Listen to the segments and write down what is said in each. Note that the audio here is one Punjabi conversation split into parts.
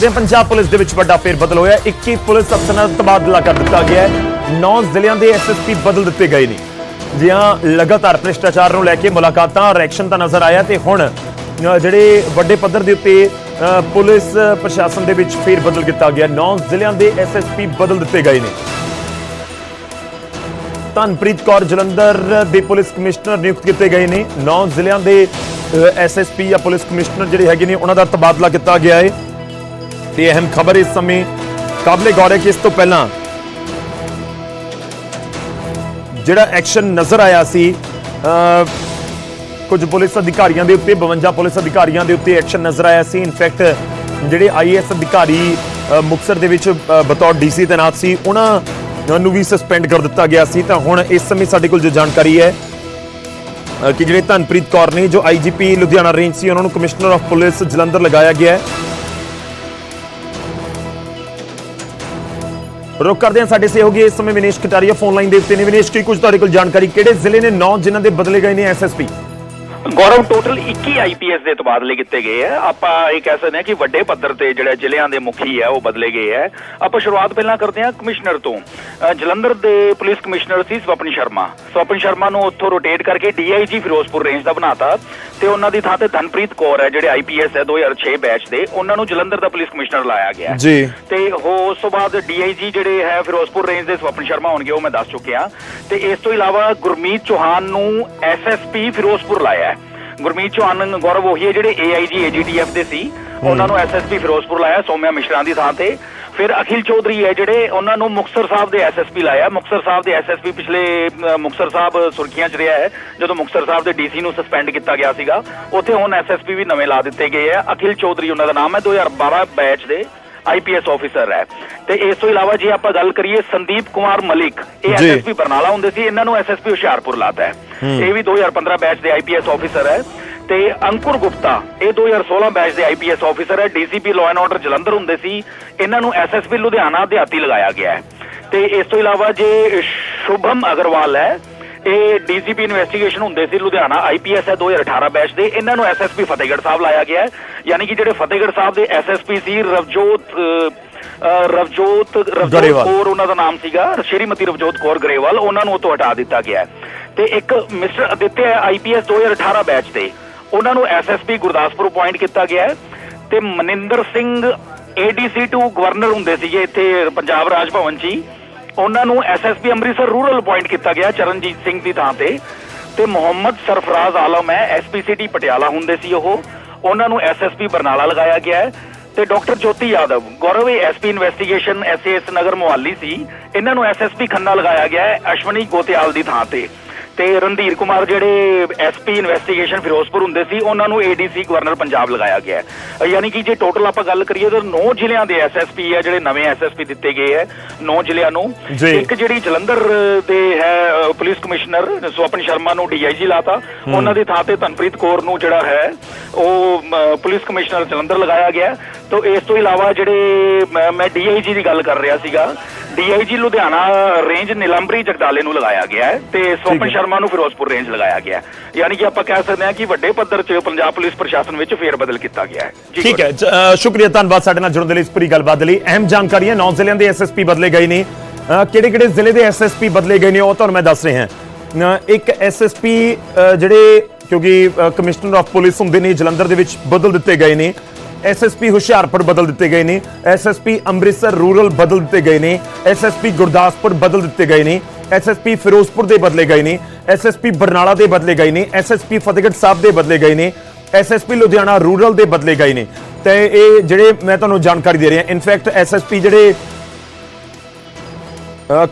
ਤੇ ਪੰਜਾਬ ਪੁਲਿਸ ਦੇ ਵਿੱਚ ਵੱਡਾ ਫੇਰ ਬਦਲ ਹੋਇਆ। 21 ਪੁਲਿਸ ਅਫਸਰਾਂ ਦਾ ਤਬਾਦਲਾ ਕਰ ਦਿੱਤਾ ਗਿਆ ਹੈ। 9 ਜ਼ਿਲ੍ਹਿਆਂ ਦੇ ਐਸਐਸਪੀ ਬਦਲ ਦਿੱਤੇ ਗਏ ਨੇ। ਜਿਹਾਂ ਲਗਾਤਾਰ ਭ੍ਰਿਸ਼ਟਾਚਾਰ ਨੂੰ ਲੈ ਕੇ ਮੁਲਾਕਾਤਾਂ ਰੈਕਸ਼ਨ ਤਾਂ ਨਜ਼ਰ ਆਇਆ ਤੇ ਹੁਣ ਜਿਹੜੇ ਵੱਡੇ ਪੱਧਰ ਦੇ ਉੱਤੇ ਪੁਲਿਸ ਪ੍ਰਸ਼ਾਸਨ ਦੇ ਵਿੱਚ ਫੇਰ ਬਦਲ ਕੀਤਾ ਗਿਆ। 9 ਜ਼ਿਲ੍ਹਿਆਂ ਦੇ ਐਸਐਸਪੀ ਬਦਲ ਦਿੱਤੇ ਗਏ ਨੇ। ਧਨਪ੍ਰੀਤ ਕੌਰ ਜਲੰਧਰ ਦੇ ਪੁਲਿਸ ਕਮਿਸ਼ਨਰ ਨਿਯੁਕਤ ਕੀਤੇ ਗਏ ਨੇ। 9 ਜ਼ਿਲ੍ਹਿਆਂ ਦੇ ਐਸਐਸਪੀ ਜਾਂ ਪੁਲਿਸ ਕਮਿਸ਼ਨਰ ਜਿਹੜੇ ਹੈਗੇ ਨੇ, ਉਹਨਾਂ ਦਾ ਤਬਾਦਲਾ ਕੀਤਾ ਗਿਆ ਹੈ। ਤੇ ਅਹਿਮ ਖਬਰ ਇਸ ਸਮੇਂ ਕਾਬਲੇ ਗੌਰ ਹੈ ਕਿ ਇਸ ਤੋਂ ਪਹਿਲਾਂ ਜਿਹੜਾ ਐਕਸ਼ਨ ਨਜ਼ਰ ਆਇਆ ਸੀ ਕੁਝ ਪੁਲਿਸ ਅਧਿਕਾਰੀਆਂ ਦੇ ਉੱਤੇ 52 ਪੁਲਿਸ ਅਧਿਕਾਰੀਆਂ ਦੇ ਉੱਤੇ ਐਕਸ਼ਨ ਨਜ਼ਰ ਆਇਆ ਸੀ। ਇਨਫੈਕਟ ਜਿਹੜੇ ਆਈਐਸ ਅਧਿਕਾਰੀ ਅ, ਮੁਕਤਸਰ ਦੇ ਵਿੱਚ ਅ, ਬਤੌਰ ਡੀਸੀ ਤੈਨਾਤ ਸੀ ਉਹਨਾਂ ਨੂੰ ਵੀ ਸਸਪੈਂਡ ਕਰ ਦਿੱਤਾ ਗਿਆ ਸੀ। ਤਾਂ ਹੁਣ ਇਸ ਸਮੇਂ ਸਾਡੇ ਕੋਲ ਜੋ ਜਾਣਕਾਰੀ ਹੈ ਕਿ ਜਿਹੜੇ ਧਨਪ੍ਰੀਤ ਕੌਰ ਨੇ ਜੋ ਆਈਜੀਪੀ ਲੁਧਿਆਣਾ ਰੇਂਜ ਸੀ ਉਹਨਾਂ ਨੂੰ ਕਮਿਸ਼ਨਰ ਆਫ ਪੁਲਿਸ ਜਲੰਧਰ ਲਗਾਇਆ ਗਿਆ ਹੈ। ਰੁਕ ਕਰਦੇ ਹਾਂ ਸਾਡੇ ਸਹਿਯੋਗੀ ਇਸ ਸਮੇਂ ਵਿਨੇਸ਼ ਕਟਾਰੀਆ ਫੋਨ ਲਾਈਨ ਦੇ ਉੱਤੇ ਨੇ। ਵਿਨੇਸ਼, ਕੀ ਕੁਝ ਤੁਹਾਡੇ ਕੋਲ ਜਾਣਕਾਰੀ? ਕਿਹੜੇ ਜ਼ਿਲ੍ਹੇ ਨੇ 9 ਜਿਨ੍ਹਾਂ ਦੇ ਬਦਲੇ ਗਏ ਨੇ ਐਸਐਸਪੀ ਗੌਰਵ ਟੋਟਲ 21 ਆਈਪੀਐਸ ਦੇ ਤਬਾਦਲੇ ਕੀਤੇ ਗਏ ਆ। ਆਪਾਂ ਇਹ ਕਹਿ ਸਕਦੇ ਹਾਂ ਕਿ ਵੱਡੇ ਪੱਧਰ ਤੇ ਜਿਹੜੇ ਜ਼ਿਲ੍ਹਿਆਂ ਦੇ ਮੁਖੀ ਹੈ ਉਹ ਬਦਲੇ ਗਏ ਹੈ ਆਪਾਂ ਸ਼ੁਰੂਆਤ ਪਹਿਲਾਂ ਕਰਦੇ ਹਾਂ ਕਮਿਸ਼ਨਰ ਤੋਂ। ਜਲੰਧਰ ਦੇ ਪੁਲਿਸ ਕਮਿਸ਼ਨਰ ਸੀ ਸਵਪਨ ਸ਼ਰਮਾ। ਸਵਪਨ ਸ਼ਰਮਾ ਨੂੰ ਉੱਥੋਂ ਰੋਟੇਟ ਕਰਕੇ ਡੀਆਈਜੀ ਫਿਰੋਜ਼ਪੁਰ ਰੇਂਜ ਦਾ ਬਣਾਤਾ ਤੇ ਉਹਨਾਂ ਦੀ ਥਾਂ ਤੇ ਧਨਪ੍ਰੀਤ ਕੌਰ ਹੈ ਜਿਹੜੇ ਆਈਪੀਐਸ ਹੈ 2006 ਬੈਚ ਦੇ ਉਹਨਾਂ ਨੂੰ ਜਲੰਧਰ ਦਾ ਪੁਲਿਸ ਕਮਿਸ਼ਨਰ ਲਾਇਆ ਗਿਆ। ਜੀ। ਤੇ ਉਹ ਉਸ ਤੋਂ ਬਾਅਦ ਡੀਆਈਜੀ ਜਿਹੜੇ ਹੈ ਫਿਰੋਜ਼ਪੁਰ ਰੇਂਜ ਦੇ ਸਵਪਨ ਸ਼ਰਮਾ ਹੋਣਗੇ ਉਹ ਮੈਂ ਦੱਸ ਚੁੱਕਿਆ। ਤੇ ਇਸ ਤੋਂ ਇਲਾਵਾ ਗੁਰਮੀਤ ਚੌਹਾਨ ਨੂੰ ਐਸਐਸਪੀ ਫਿਰੋਜ਼ਪੁਰ ਲਾਇਆ ਹੈ। ਗੁਰਮੀਤ ਚੌਹਾਨ ਗੌਰਵ ਉਹੀ ਹੈ ਜਿਹੜੇ ਏਆਈਜੀ ਏਜੀਟੀਐਫ ਦੇ ਸੀ। ਉਹਨਾਂ ਨੂੰ ਐਸਐਸਪੀ ਫਿਰੋਜ਼ਪੁਰ ਲਾਇਆ ਸੌਮਿਆ ਮਿਸ਼ਰਾ ਦੀ ਥਾਂ ਤੇ। ਫਿਰ ਅਖਿਲ ਚੌਧਰੀ ਹੈ ਜਿਹੜੇ ਉਹਨਾਂ ਨੂੰ ਮੁਕਤਸਰ ਸਾਹਿਬ ਦੇ ਐਸਐਸਪੀ ਲਾਇਆ। ਮੁਕਤਸਰ ਸਾਹਿਬ ਦੇ ਐਸਐਸਪੀ ਪਿਛਲੇ ਅ, ਮੁਕਤਸਰ ਸਾਹਿਬ ਸੁਰਖੀਆਂ 'ਚ ਰਿਹਾ ਹੈ ਜਦੋਂ ਮੁਕਤਸਰ ਸਾਹਿਬ ਦੇ ਡੀਸੀ ਨੂੰ ਸਸਪੈਂਡ ਕੀਤਾ ਗਿਆ ਸੀਗਾ। ਉੱਥੇ ਹੁਣ ਐਸਐਸਪੀ ਵੀ ਨਵੇਂ ਲਾ ਦਿੱਤੇ ਗਏ ਆ ਅਖਿਲ ਚੌਧਰੀ ਉਹਨਾਂ ਦਾ ਨਾਮ ਹੈ 2012 ਬੈਚ ਦੇ ਆਈਪੀਐਸ ਆਫੀਸਰ ਹੈ। ਤੇ ਇਸ ਤੋਂ ਇਲਾਵਾ ਜੇ ਆਪਾਂ ਗੱਲ ਕਰੀਏ ਸੰਦੀਪ ਕੁਮਾਰ ਮਲਿਕ ਇਹ। ਐਸਐਸਪੀ ਬਰਨਾਲਾ ਹੁੰਦੇ ਸੀ ਇਹਨਾਂ ਨੂੰ ਐਸਐਸਪੀ ਹੁਸ਼ਿਆਰਪੁਰ ਲਾਤਾ ਹੈ। ਇਹ ਵੀ 2015 ਬੈਚ ਦੇ ਆਈਪੀਐਸ ਆਫੀਸਰ ਹੈ। ਤੇ ਅੰਕੁਰ ਗੁਪਤਾ ਇਹ 2016 ਬੈਚ ਦੇ ਆਈਪੀਐਸ ਆਫੀਸਰ ਹੈ DCP law and order Jalandhar ਹੁੰਦੇ ਸੀ। ਇਹਨਾਂ ਨੂੰ ਐਸਐਸਪੀ ਲੁਧਿਆਣਾ ਦਿਹਾਤੀ ਲਗਾਇਆ ਗਿਆ ਹੈ। ਤੇ ਇਸ ਤੋਂ ਇਲਾਵਾ ਜੇ ਸ਼ੁਭਮ ਅਗਰਵਾਲ ਹੈ ਇਹ ਡੀਸੀਪੀ ਇਨਵੈਸਟੀਗੇਸ਼ਨ ਹੁੰਦੇ ਸੀ ਲੁਧਿਆਣਾ ਆਈਪੀਐਸ ਹੈ 2018 ਬੈਚ ਦੇ। ਇਹਨਾਂ ਨੂੰ ਐਸਐਸਪੀ ਫਤਿਹਗੜ੍ਹ ਸਾਹਿਬ ਲਾਇਆ ਗਿਆ ਹੈ। ਯਾਨੀ ਕਿ ਜਿਹੜੇ ਫਤਿਹਗੜ੍ਹ ਸਾਹਿਬ ਦੇ ਐਸਐਸਪੀ ਸੀ ਰਵਜੋਤ ਰਵਜੋਤ ਰਵਜੋਤ। ਕੌਰ ਉਹਨਾਂ ਦਾ ਨਾਮ ਸੀਗਾ। ਸ਼੍ਰੀਮਤੀ ਰਵਜੋਤ ਕੌਰ ਗਰੇਵਾਲ ਉਹਨਾਂ ਨੂੰ ਉਹ ਤੋਂ ਹਟਾ ਦਿੱਤਾ ਗਿਆ। ਤੇ ਇੱਕ ਮਿਸਟਰ ਅਦਿੱਤਿਆ ਆਈਪੀਐਸ 2018 ਬੈਚ ਤੇ ਉਹਨਾਂ ਨੂੰ ਐਸਐਸਪੀ ਗੁਰਦਾਸਪੁਰ ਅਪਾਇੰਟ ਕੀਤਾ ਗਿਆ ਹੈ ਤੇ Maninder Singh ADC to governor ਹੁੰਦੇ ਸੀਗੇ ਇੱਥੇ ਪੰਜਾਬ ਰਾਜ ਭਵਨ 'ਚ ਹੀ। ਉਹਨਾਂ ਨੂੰ ਐਸਐਸਪੀ ਅੰਮ੍ਰਿਤਸਰ ਰੂਰਲ ਅਪਾਇੰਟ ਕੀਤਾ ਗਿਆ ਚਰਨਜੀਤ ਸਿੰਘ ਦੀ ਥਾਂ ਤੇ। ਤੇ ਮੁਹੰਮਦ ਸਰਫਰਾਜ਼ ਆਲਮ ਹੈ ਐਸਪੀਸੀਟੀ ਪਟਿਆਲਾ ਹੁੰਦੇ ਸੀ ਉਹ। ਉਹਨਾਂ ਨੂੰ ਐਸਐਸਪੀ ਬਰਨਾਲਾ ਲਗਾਇਆ ਗਿਆ ਹੈ। ਤੇ ਡਾਕਟਰ ਜੋਤੀ ਯਾਦਵ, ਗੌਰਵ ਇਹ SP investigation SAS Nagar Mohali ਸੀ। ਇਹਨਾਂ ਨੂੰ ਐਸਐਸਪੀ ਖੰਨਾ ਲਗਾਇਆ ਗਿਆ ਹੈ, ਅਸ਼ਵਨੀ ਗੋਤਿਆਲ ਦੀ ਥਾਂ ਤੇ। ਤੇ ਰਣਧੀਰ ਕੁਮਾਰ ਜਿਹੜੇ ਐਸਪੀ ਇਨਵੈਸਟੀਗੇਸ਼ਨ ਫਿਰੋਜ਼ਪੁਰ ਹੁੰਦੇ ਸੀ ਉਹਨਾਂ ਨੂੰ ਏਡੀਸੀ ਗਵਰਨਰ ਪੰਜਾਬ ਲਗਾਇਆ ਗਿਆ ਹੈ। ਯਾਨੀ ਕਿ ਜੇ ਟੋਟਲ ਆਪਾਂ ਗੱਲ ਕਰੀਏ ਤਾਂ 9 ਜ਼ਿਲ੍ਹਿਆਂ ਦੇ ਐਸਐਸਪੀ ਹੈ ਜਿਹੜੇ ਨਵੇਂ ਐਸਐਸਪੀ ਦਿੱਤੇ ਗਏ ਹੈ 9 ਜ਼ਿਲ੍ਹਿਆਂ ਨੂੰ। ਇੱਕ ਜਿਹੜੀ ਜਲੰਧਰ ਦੇ ਹੈ ਪੁਲਿਸ ਕਮਿਸ਼ਨਰ ਸਵਪਨ ਸ਼ਰਮਾ ਨੂੰ ਡੀਆਈਜੀ ਲਾਤਾ। ਉਹਨਾਂ ਦੀ ਥਾਂ ਤੇ ਧਨਪ੍ਰੀਤ ਕੌਰ ਨੂੰ ਜਿਹੜਾ ਹੈ ਉਹ ਪੁਲਿਸ ਕਮਿਸ਼ਨਰ ਜਲੰਧਰ ਲਗਾਇਆ ਗਿਆ। ਤੋਂ ਇਸ ਤੋਂ ਇਲਾਵਾ ਜਿਹੜੇ ਮੈਂ ਡੀਆਈਜੀ ਦੀ ਗੱਲ ਕਰ ਰਿਹਾ ਸੀਗਾ ਡੀਆਈਜੀ ਲੁਧਿਆਣਾ ਰੇਂਜ ਨਿਲੰਬਰੀ ਜਗਦਾਲੇ ਨੂੰ ਲਗਾਇਆ ਗਿਆ ਹੈ ਤੇ ਸਵਪਨ। ਸ਼ਰਮਾ ਨੂੰ ਫਿਰੋਜ਼ਪੁਰ ਰੇਂਜ ਲਗਾਇਆ ਗਿਆ ਹੈ। ਯਾਨੀ ਕਿ ਆਪਾਂ ਕਹਿ ਸਕਦੇ ਹਾਂ ਕਿ ਵੱਡੇ ਪੱਧਰ 'ਚ ਪੰਜਾਬ ਪੁਲਿਸ ਪ੍ਰਸ਼ਾਸਨ ਵਿੱਚ ਫੇਰ ਬਦਲ ਕੀਤਾ ਗਿਆ ਹੈ। ਠੀਕ ਹੈ। ਸ਼ੁਕਰੀਆ ਧੰਨਵਾਦ ਸਾਡੇ ਨਾਲ ਜੁੜਨ ਦੇ ਲਈ ਇਸ ਪੂਰੀ ਗੱਲਬਾਤ ਦੇ ਲਈ। ਅਹਿਮ ਜਾਣਕਾਰੀਆਂ 9 ਜ਼ਿਲ੍ਹਿਆਂ ਦੇ ਐਸਐਸਪੀ ਬਦਲੇ ਗਏ ਨੇ। ਕਿਹੜੇ ਕਿਹੜੇ ਜ਼ਿਲ੍ਹੇ ਦੇ ਐਸਐਸਪੀ ਬਦਲੇ ਗਏ ਨੇ ਉਹ ਤੁਹਾਨੂੰ ਮੈਂ ਦੱਸ ਰਿਹਾ ਹਾਂ। ਇੱਕ ਐਸਐਸਪੀ ਜਿਹੜੇ ਕਿਉਂਕਿ ਕਮਿਸ਼ਨਰ ਆਫ ਪੁਲਿਸ ਹੁੰਦੇ ਨੇ ਜਲੰਧਰ ਦੇ ਵਿੱਚ ਬਦਲ ਦਿੱਤੇ ਗਏ ਨੇ। ਐਸਐਸਪੀ ਹੁਸ਼ਿਆਰਪੁਰ ਬਦਲ ਦਿੱਤੇ ਗਏ ਨੇ ਐਸਐਸਪੀ ਅੰਮ੍ਰਿਤਸਰ ਰੂਰਲ ਬਦਲ ਦਿੱਤੇ ਗਏ ਨੇ ਐਸਐਸਪੀ ਗੁਰਦਾਸਪੁਰ ਬਦਲ ਦਿੱਤੇ ਗਏ ਨੇ ਐਸਐਸਪੀ ਫਿਰੋਜ਼ਪੁਰ ਦੇ ਬਦਲੇ ਗਏ ਨੇ ਐਸਐਸਪੀ ਬਰਨਾਲਾ ਦੇ ਬਦਲੇ ਗਏ ਨੇ ਐਸਐਸਪੀ ਫਤਿਹਗੜ੍ਹ ਸਾਹਿਬ ਦੇ ਬਦਲੇ ਗਏ ਨੇ ਐਸਐਸਪੀ ਲੁਧਿਆਣਾ ਰੂਰਲ ਦੇ ਬਦਲੇ ਗਏ ਨੇ ਤੇ ਇਹ ਜਿਹੜੇ ਮੈਂ ਤੁਹਾਨੂੰ ਜਾਣਕਾਰੀ ਦੇ ਰਿਹਾ ਇਨਫੈਕਟ ਐਸਐਸਪੀ ਜਿਹੜੇ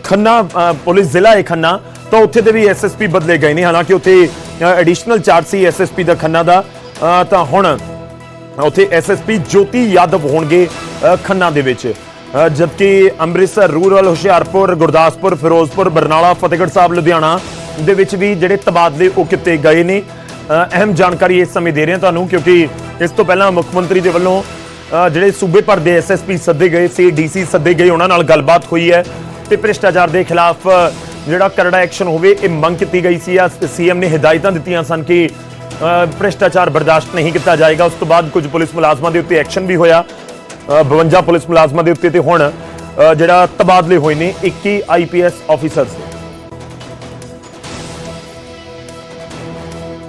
ਖੰਨਾ ਪੁਲਿਸ ਜ਼ਿਲ੍ਹਾ ਹੈ ਖੰਨਾ ਤਾਂ ਉੱਥੇ ਦੇ ਵੀ ਐਸਐਸਪੀ ਬਦਲੇ ਗਏ ਨੇ ਹਾਲਾਂਕਿ ਉੱਥੇ ਐਡੀਸ਼ਨਲ ਚਾਰਜ ਸੀ ਐਸਐਸਪੀ ਦਾ ਖੰਨਾ ਦਾ ਤਾਂ ਹੁਣ ਉੱਥੇ ਐਸਐਸਪੀ ਜੋਤੀ ਯਾਦਵ ਹੋਣਗੇ ਖੰਨਾ ਦੇ ਵਿੱਚ। ਜਦਕਿ ਅੰਮ੍ਰਿਤਸਰ ਰੂਰਲ ਹੁਸ਼ਿਆਰਪੁਰ, ਗੁਰਦਾਸਪੁਰ, ਫਿਰੋਜ਼ਪੁਰ, ਬਰਨਾਲਾ, ਫਤਿਹਗੜ੍ਹ ਸਾਹਿਬ, ਲੁਧਿਆਣਾ ਦੇ ਵਿੱਚ ਵੀ ਜਿਹੜੇ ਤਬਾਦਲੇ ਉਹ ਕੀਤੇ ਗਏ ਨੇ। ਅਹਿਮ ਜਾਣਕਾਰੀ ਇਸ ਸਮੇਂ ਦੇ ਰਹੇ ਹਾਂ ਤੁਹਾਨੂੰ, ਕਿਉਂਕਿ ਇਸ ਤੋਂ ਪਹਿਲਾਂ ਮੁੱਖ ਮੰਤਰੀ ਦੇ ਵੱਲੋਂ ਜਿਹੜੇ ਸੂਬੇ ਭਰ ਦੇ ਐਸਐਸਪੀ ਸੱਦੇ ਗਏ, ਸੀ ਡੀਸੀ ਸੱਦੇ ਗਏ, ਉਹਨਾਂ ਨਾਲ ਗੱਲਬਾਤ ਹੋਈ ਹੈ ਤੇ ਭ੍ਰਿਸ਼ਟਾਚਾਰ ਦੇ ਖਿਲਾਫ ਜਿਹੜਾ ਕਰੜਾ ਐਕਸ਼ਨ ਹੋਵੇ, ਇਹ ਮੰਗ ਕੀਤੀ ਗਈ ਸੀ। ਆ ਸੀਐਮ ਨੇ ਹਦਾਇਤਾਂ ਦਿੱਤੀਆਂ ਸਨ ਕਿ ਭ੍ਰਿਸ਼ਟਾਚਾਰ ਬਰਦਾਸ਼ਤ ਨਹੀਂ ਕੀਤਾ ਜਾਏਗਾ। ਉਸ ਤੋਂ ਬਾਅਦ ਕੁਝ ਪੁਲਿਸ ਮੁਲਾਜ਼ਮਾਂ ਦੇ ਉੱਤੇ ਐਕਸ਼ਨ ਵੀ ਹੋਇਆ। ਅ, 52 ਪੁਲਿਸ ਮੁਲਾਜ਼ਮਾਂ ਦੇ ਉੱਤੇ ਤੇ ਹੁਣ ਜਿਹੜਾ ਤਬਾਦਲੇ ਹੋਏ ਨੇ 21 ਆਈਪੀਐਸ ਆਫੀਸਰਸ ਦੇ।